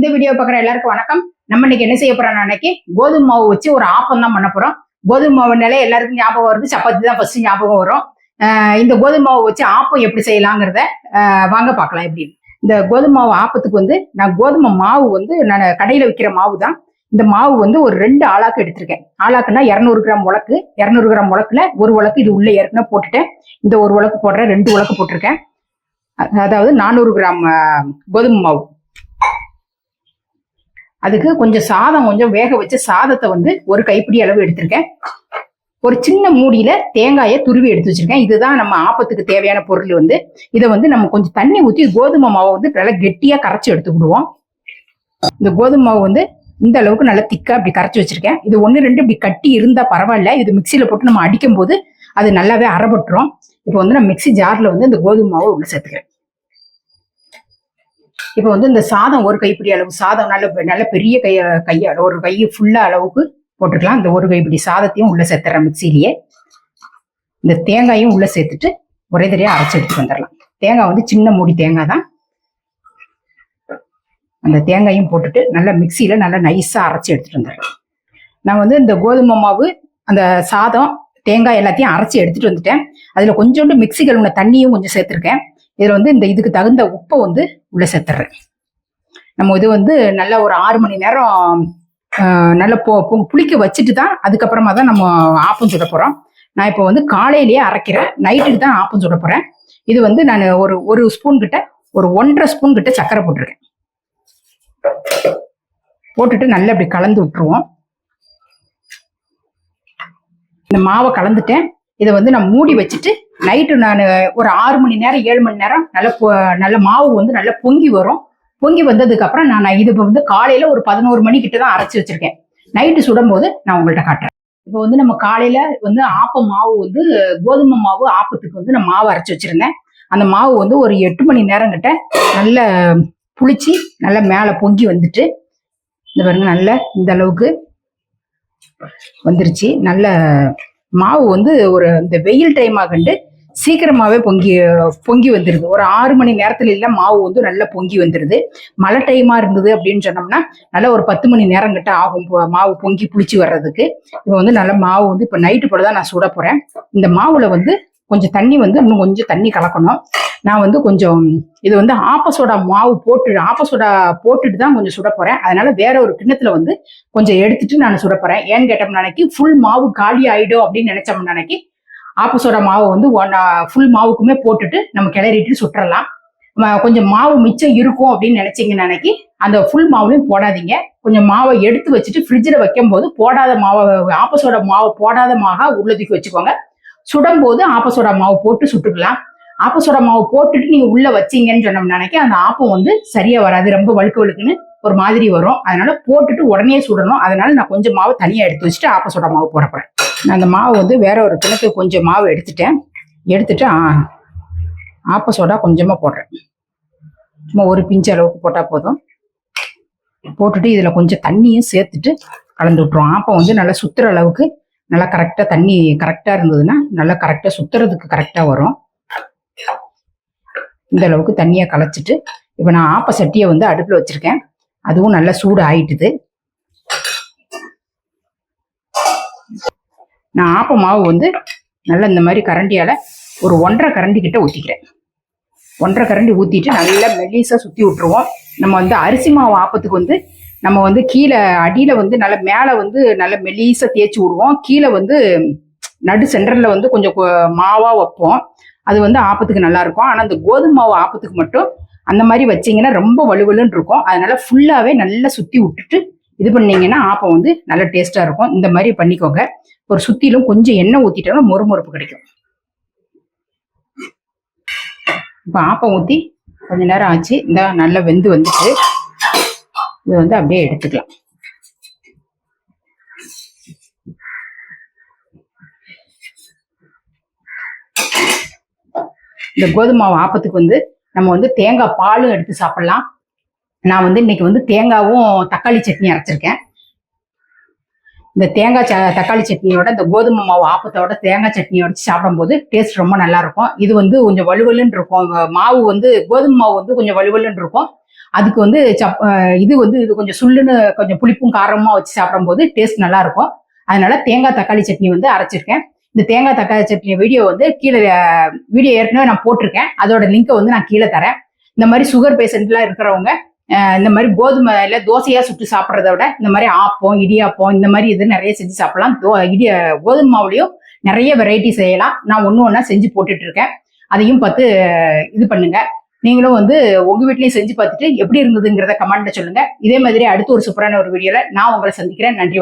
இந்த வீடியோ பார்க்குற எல்லாருக்கும் வணக்கம். நம்ம இன்னைக்கு என்ன செய்ய போறோம் அன்னைக்கு கோதுமை மாவு வச்சு ஒரு ஆப்பம் தான் பண்ண போறோம். கோதுமை மாவுனாலே எல்லாருக்கும் ஞாபகம் வருது. சப்பாத்தி தான் ஃபர்ஸ்ட் ஞாபகம் வரும். இந்த கோதுமை மாவு வச்சு ஆப்பம் எப்படி செய்யலாங்கிறத வாங்க பார்க்கலாம் எப்படி. இந்த கோதுமை மாவு ஆப்பத்துக்கு வந்து நான் கோதுமை மாவு வந்து நான் கடையில் விற்கிற மாவு தான். இந்த மாவு வந்து ஒரு ரெண்டு ஆளாக்கு எடுத்திருக்கேன். ஆளாக்குன்னா இரநூறு கிராம் உலக்கு இரநூறு கிராம் உலக்குல ஒரு உலக்கு இது உள்ள ஏற்கனவே போட்டுட்டேன். இந்த ஒரு உலக்கு போடுறேன் ரெண்டு உலக்கு போட்டிருக்கேன். அதாவது நானூறு கிராம் கோதுமை மாவு. அதுக்கு கொஞ்சம் சாதம் கொஞ்சம் வேக வச்சு சாதத்தை வந்து ஒரு கைப்பிடி அளவு எடுத்திருக்கேன். ஒரு சின்ன மூடியில தேங்காயை துருவி எடுத்து வச்சிருக்கேன். இதுதான் நம்ம ஆப்பத்துக்கு தேவையான பொருள் வந்து. இதை வந்து நம்ம கொஞ்சம் தண்ணி ஊற்றி கோதுமை மாவை வந்து நல்லா கெட்டியா கரைச்சி எடுத்துக்கிடுவோம் இந்த கோதுமை மாவு வந்து இந்த அளவுக்கு நல்லா திக்கா அப்படி கரைச்சி வச்சிருக்கேன். இது ஒன்று ரெண்டு இப்படி கட்டி இருந்தா பரவாயில்ல. இது மிக்சியில போட்டு நம்ம அடிக்கும் போது அது நல்லாவே அறப்பட்டுரும் இப்போ வந்து நான் மிக்ஸி ஜார்ல வந்து இந்த கோதுமை மாவை உள்ள சேர்த்துக்கிறேன். இப்போ வந்து இந்த சாதம் ஒரு கைப்பிடி அளவு சாதம் நல்ல நல்ல பெரிய கை கைய ஒரு கை ஃபுல்லா அளவுக்கு போட்டுக்கலாம். இந்த ஒரு கைப்பிடி சாதத்தையும் உள்ள சேர்த்துறேன் மிக்சிலேயே இந்த தேங்காயும் உள்ள சேர்த்துட்டு ஒரே தடவையா அரைச்சி எடுத்துட்டு வந்துடலாம் தேங்காய் வந்து சின்ன மூடி தேங்காய் தான். அந்த தேங்காயும் போட்டுட்டு நல்லா மிக்சியில நல்லா நைஸா அரைச்சு எடுத்துட்டு வந்துடுறேன் நான் வந்து இந்த கோதுமை மாவு அந்த சாதம் தேங்காய் எல்லாத்தையும் அரைச்சி எடுத்துட்டு வந்துட்டேன். அதுல கொஞ்சோண்டு மிக்சி கழுவுன தண்ணியும் கொஞ்சம் சேர்த்துருக்கேன். இதில் வந்து இந்த இதுக்கு தகுந்த உப்பை வந்து உள்ளே சேர்த்துறேன். நம்ம இது வந்து நல்லா ஒரு ஆறு மணி நேரம் நல்லா பொ புளிக்க வச்சுட்டு தான் அதுக்கப்புறமா தான் நம்ம ஆப்பம் சுட போகிறோம் நான் இப்போ வந்து காலையிலேயே அரைக்கிறேன். நைட்டுக்கு தான் ஆப்பம் சுட போகிறேன் இது வந்து நான் ஒரு ஒரு ஸ்பூன் கிட்ட ஒரு ஒன்றரை ஸ்பூன் கிட்ட சர்க்கரை போட்டிருக்கேன். போட்டுட்டு நல்லா இப்படி கலந்து விட்டுருவோம். இந்த மாவை கலந்துட்டேன். இதை வந்து நான் மூடி வச்சுட்டு நைட்டு நான் ஒரு ஆறு மணி நேரம் ஏழு மணி நேரம் நல்ல நல்ல மாவு வந்து நல்லா பொங்கி வரும். பொங்கி வந்ததுக்கு அப்புறம் நான் இது இப்போ வந்து காலையில ஒரு பதினோரு மணிக்கிட்ட தான் அரைச்சி வச்சிருக்கேன். நைட்டு சுடும்போது நான் உங்கள்கிட்ட காட்டுறேன். இப்போ வந்து நம்ம காலையில வந்து ஆப்ப மாவு வந்து கோதுமை மாவு ஆப்பத்துக்கு வந்து நான் மாவு அரைச்சி வச்சிருந்தேன். அந்த மாவு வந்து ஒரு எட்டு மணி நேரம் கிட்ட நல்ல புளிச்சு நல்லா மேலே பொங்கி வந்துட்டு இந்த பாருங்க நல்ல இந்த அளவுக்கு வந்துருச்சு. நல்ல மாவு வந்து ஒரு இந்த வெயில் டைமாக கண்டு சீக்கிரமாகவே பொங்கி பொங்கி வந்துடுது ஒரு ஆறு மணி நேரத்துல இல்லை மாவு வந்து நல்லா பொங்கி வந்துடுது மழை டைமாக இருந்தது அப்படின்னு சொன்னோம்னா நல்லா ஒரு பத்து மணி நேரம் கிட்ட ஆகும் மாவு பொங்கி புளிச்சு வர்றதுக்கு. இப்போ வந்து நல்லா மாவு வந்து இப்போ நைட்டு போல தான் நான் சுட போகிறேன் இந்த மாவுல வந்து கொஞ்சம் தண்ணி வந்து இன்னும் கொஞ்சம் தண்ணி கலக்கணும். நான் வந்து கொஞ்சம் இது வந்து ஆப்பசோடா மாவு போட்டு ஆப்பசோடா போட்டுட்டு தான் கொஞ்சம் சுட போறேன். அதனால வேற ஒரு கிண்ணத்துல வந்து கொஞ்சம் எடுத்துட்டு நான் சுட போறேன். ஏன்னு கேட்டோம்னா அன்னைக்கு ஃபுல் மாவு காலி ஆயிடும் அப்படின்னு நினைச்சோம்னா அன்னைக்கு ஆப்பசோட மாவை வந்து ஒன் ஃபுல் மாவுக்குமே போட்டுட்டு நம்ம கிளறிட்டு சுட்டுறலாம். கொஞ்சம் மாவு மிச்சம் இருக்கும் அப்படின்னு நினைச்சீங்கன்னா அன்னைக்கு அந்த ஃபுல் மாவுலையும் போடாதீங்க. கொஞ்சம் மாவை எடுத்து வச்சுட்டு ஃப்ரிட்ஜில் வைக்கும் போது போடாத மாவை ஆப்பசோட மாவை போடாத மாகா உள்ளதுக்கு வச்சுக்கோங்க. சுடும் போது ஆப்பசோடா மாவு போட்டு சுட்டுக்கலாம். ஆப்போசோட மாவு போட்டுட்டு நீங்கள் உள்ளே வச்சீங்கன்னு சொன்னோம்னா நினைக்க அந்த ஆப்பம் வந்து சரியாக வராது. ரொம்ப வழுக்கு வழுக்குன்னு ஒரு மாதிரி வரும். அதனால போட்டுட்டு உடனே சுடணும். அதனால நான் கொஞ்சம் மாவு தனியாக எடுத்து வச்சுட்டு ஆப்பசோடா மாவு போட போறேன். நான் அந்த மாவு வந்து வேற ஒரு கிணத்துக்கு கொஞ்சம் மாவு எடுத்துட்டேன். எடுத்துட்டு ஆ, ஆப்ப சோடா கொஞ்சமா போடுறேன். சும்மா ஒரு பிஞ்சு அளவுக்கு போட்டா போதும். போட்டுட்டு இதுல கொஞ்சம் தண்ணியும் சேர்த்துட்டு கலந்து விட்டுருவோம் ஆப்பம் வந்து நல்லா சுத்துற அளவுக்கு நல்லா கரெக்டா தண்ணி கரெக்டா இருந்ததுன்னா நல்லா கரெக்டா சுத்துறதுக்கு கரெக்டா வரும். இந்த அளவுக்கு தண்ணியை கலைச்சிட்டு இப்போ நான் ஆப்ப சட்டியை வந்து அடுப்பில் வச்சிருக்கேன். அதுவும் நல்லா சூடு ஆயிட்டுது நான் ஆப்ப மாவு வந்து நல்லா இந்த மாதிரி கரண்டியால ஒரு ஒன்றரை கரண்டி கிட்ட ஊற்றிக்கிறேன் ஒன்றரை கரண்டி ஊற்றிட்டு நல்லா மெல்லிசா சுற்றி விட்டுருவோம். நம்ம வந்து அரிசி மாவு ஆப்பத்துக்கு வந்து நம்ம வந்து கீழே அடியில் வந்து நல்ல மேலே வந்து நல்ல மெல்லிசா தேய்ச்சி விடுவோம். கீழே வந்து நடு சென்டரில் வந்து கொஞ்சம் மாவாக வைப்போம். அது வந்து ஆப்பத்துக்கு நல்லா இருக்கும். ஆனால் அந்த கோதுமை மாவு ஆப்பத்துக்கு மட்டும் அந்த மாதிரி வச்சிங்கன்னா ரொம்ப வலுவலுன்னு இருக்கும். அதனால ஃபுல்லாகவே நல்லா சுற்றி விட்டுட்டு இது பண்ணீங்கன்னா ஆப்பம் வந்து நல்ல டேஸ்ட்டாக இருக்கும். இந்த மாதிரி பண்ணிக்கோங்க. ஒரு சுத்திலும் கொஞ்சம் எண்ணெய் ஊற்றிட்டாலும் மொறுமொறுப்பு கிடைக்கும். இப்போ ஆப்பம் ஊற்றி கொஞ்ச நேரம் ஆச்சு. இந்த நல்லா வெந்து வந்துட்டு இதை வந்து அப்படியே எடுத்துக்கலாம். இந்த கோதுமாவு ஆப்பத்துக்கு வந்து நம்ம வந்து தேங்காய் பாலும் எடுத்து சாப்பிடலாம். நான் வந்து இன்னைக்கு வந்து தேங்காவும் தக்காளி சட்னி அரைச்சிருக்கேன். இந்த தேங்காய் ச- தக்காளி சட்னியோட இந்த கோதுமை மாவு ஆப்பத்தோட தேங்காய் சட்னியை வச்சு சாப்பிடும்போது டேஸ்ட் ரொம்ப நல்லா இருக்கும் இது வந்து கொஞ்சம் வலுவலுன்னு இருக்கும். மாவு வந்து கோதுமை மாவு வந்து கொஞ்சம் வலுவலுன்னு இருக்கும். அதுக்கு வந்து சப் இது வந்து இது கொஞ்சம் சுள்ளுன்னு கொஞ்சம் புளிப்பும் காரமாக வச்சு சாப்பிடும்போது டேஸ்ட் நல்லா இருக்கும் அதனால தேங்காய் தக்காளி சட்னி வந்து அரைச்சிருக்கேன். இந்த தேங்காய் தக்காளி சட்னி வீடியோ வந்து கீழே வீடியோ ஏற்கனவே நான் போட்டிருக்கேன். அதோட லிங்கை வந்து நான் கீழே தரேன். இந்த மாதிரி சுகர் பேஷண்ட்லாம் இருக்கிறவங்க இந்த மாதிரி கோதுமையில தோசையா சுட்டு சாப்பிட்றத விட இந்த மாதிரி ஆப்பம் இடியாப்பம் இந்த மாதிரி இது நிறைய செஞ்சு சாப்பிடலாம். தோ இடிய கோதுமை மாவுலையும் நிறைய வெரைட்டி செய்யலாம். நான் ஒன்று ஒன்றா செஞ்சு போட்டுட்டு இருக்கேன் அதையும் பார்த்து இது பண்ணுங்க. நீங்களும் வந்து உங்க வீட்லயும் செஞ்சு பார்த்துட்டு எப்படி இருந்ததுங்கிறத கமெண்ட்ல சொல்லுங்க. இதே மாதிரி அடுத்து ஒரு சூப்பரான ஒரு வீடியோல நான் உங்களை சந்திக்கிறேன். நன்றி